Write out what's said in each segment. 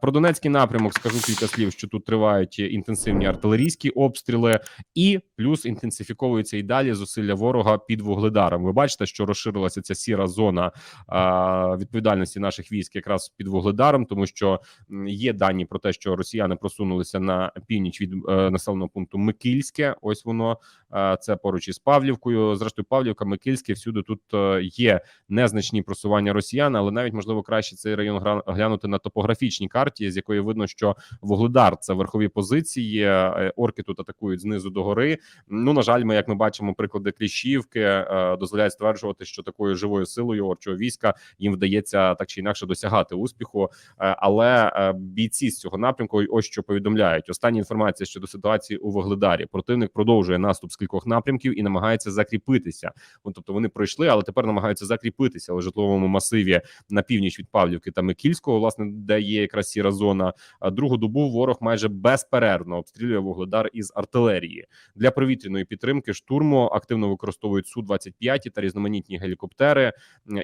Про Донецький напрямок скажу кілька слів, що тут тривають інтенсивні артилерійські обстріли, і плюс інтенсифіковується і далі зусилля ворога під вугледаром. Ви бачите, що розширилася ця сіра зона відповідальності наших військ якраз під вугледаром, тому що є дані про те, що росіяни просунулися на північ від е, населеного пункту Микільське. Ось воно це поруч із Павлівкою. Зрештою, Павлівка, Микільське, всюди тут е, є незначні просування росіян, але навіть можливо краще цей район глянути на топографічній карті, з якої видно, що Вугледар це верхові позиції. е, Орки тут атакують знизу до гори. Ну на жаль, ми як ми бачимо, приклади Кліщівки е, дозволяють стверджувати, що такою живою силою орчого війська їм вдається так чи інакше досягати успіху. Е, Але бійці з цього напрямку ось що повідомляють. Остання інформація щодо ситуації у Вугледарі. Противник продовжує наступ з кількох напрямків і намагається закріпитися. Тобто вони пройшли, але тепер намагаються закріпитися у житловому масиві на північ від Павлівки та Микільського, власне, де є якраз сіра зона. Другу добу ворог майже безперервно обстрілює вугледар із артилерії для повітряної підтримки. Штурму активно використовують су 25 та різноманітні гелікоптери.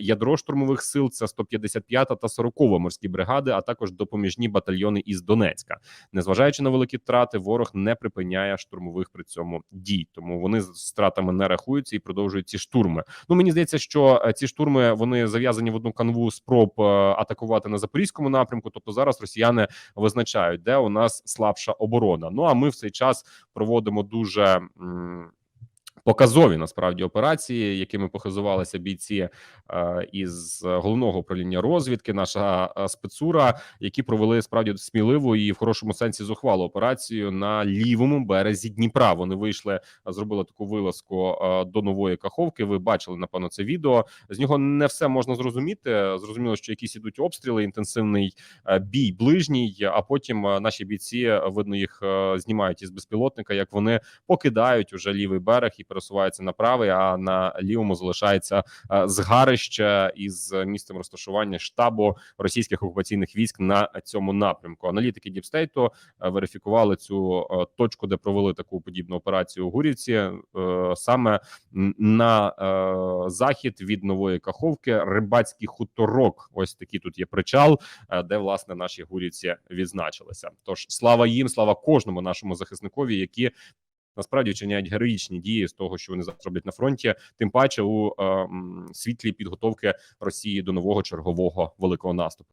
Ядро штурмових сил це 155 та 40 морські бригади, а також допоміжні батальйони із Донецька. Незважаючи на великі втрати, ворог не припиняє штурмових при цьому дій, тому вони з втратами не рахуються і продовжують ці штурми. Ну мені здається, що е, ці штурми вони зав'язані в одну канву спроб е, атакувати на запорізькому напрямку. Тобто зараз росіяни визначають, де у нас слабша оборона. Ну а ми в цей час проводимо дуже. Показові насправді операції, якими похизувалися бійці е, із головного управління розвідки, наша е, спецура, які провели справді сміливу і в хорошому сенсі зухвалу операцію на лівому березі Дніпра. Вони вийшли, е, зробили таку вилазку до нової каховки. Ви бачили напевно це відео. З нього не все можна зрозуміти. Зрозуміло, що якісь ідуть обстріли, інтенсивний бій ближній. А потім наші бійці видно їх знімають із безпілотника, як вони покидають уже лівий берег і пересуваються на правий. А на лівому залишається е, згарище із місцем розташування штабу російських окупаційних військ на цьому напрямку. Аналітики Діпстейту верифікували цю е, точку, де провели таку подібну операцію у Гурівці, е, саме на захід від нової каховки. Рибацький хуторок. Ось такий тут є причал, де власне наші гурівці відзначилися. Тож слава їм, слава кожному нашому захисникові, які насправді вчиняють героїчні дії з того, що вони зараз на фронті, тим паче у е, світлі підготовки Росії до нового чергового великого наступу.